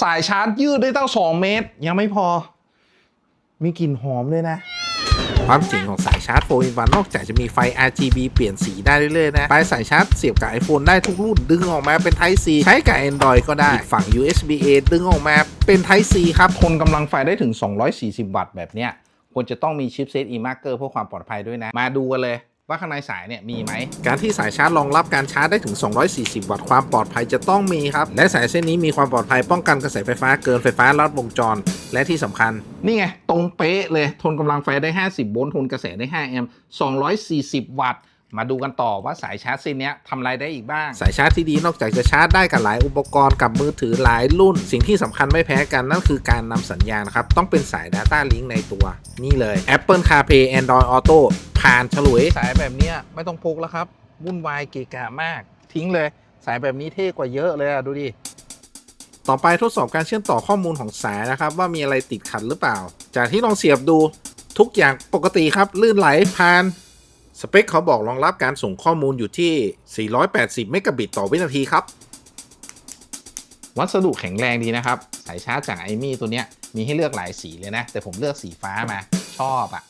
สายชาร์จยืดได้ตั้ง 2 เมตร ยังไม่พอ มีกลิ่นหอมเลยนะ ความเจ๋งของสายชาร์จโฟอินวันนอกจากจะมีไฟ RGB เปลี่ยนสีได้เรื่อยๆนะปลายสายชาร์จเสียบกับ iPhone ได้ทุกรุ่น ดึงออกมาเป็น Type C ใช้กับ Android ก็ได้อีกฝั่ง USB A ดึงออกมาเป็น Type C ครับ ทนกำลังไฟได้ถึง 240 วัตต์แบบเนี้ยควรจะต้องมีชิปเซต e-marker เพื่อความปลอดภัยด้วยนะ มาดูกันเลย ว่าข้างในสายเนี่ยมีไหม การที่สายชาร์จรองรับการชาร์จได้ถึง 240 วัตต์ความปลอดภัยจะต้องมีครับ และสายเส้นนี้มีความปลอดภัยป้องกันกระแสไฟฟ้าเกินไฟฟ้าลัดวงจร และที่สำคัญ นี่ไง ตรงเป๊ะเลย ทนกำลังไฟได้ 50 โวลต์ทนกระแสได้ 5 แอมป์ 240 วัตต์มาดูกันต่อว่าสายชาร์จเส้นนี้ทำอะไรได้อีกบ้าง สายชาร์จที่ดีนอกจากจะชาร์จได้กับหลายอุปกรณ์กับมือถือหลายรุ่น สิ่งที่สำคัญไม่แพ้กันนั่นคือการนำสัญญาณครับ ต้องเป็นสาย Data Link ในตัว นี่เลย Apple CarPlay Android Auto ผ่านฉลุยสายแบบเนี้ยไม่ต้องพกแล้วครับวุ่นวายเกะกะมาก ทิ้งเลย สายแบบนี้เท่กว่าเยอะเลยอะดูดิต่อไปทดสอบการเชื่อมต่อข้อมูลของสายนะครับ ว่ามีอะไรติดขัดหรือเปล่า จากที่ลองเสียบดูทุกอย่างปกติครับลื่นไหลผ่านสเปคเขาบอกรองรับการส่งข้อมูลอยู่ที่ 480 เมกะบิตต่อวินาทีครับ วัสดุแข็งแรงดีนะครับ สายชาร์จจากไอมี่ตัวเนี้ยมีให้เลือกหลายสีเลยนะ แต่ผมเลือกสีฟ้ามาชอบอะ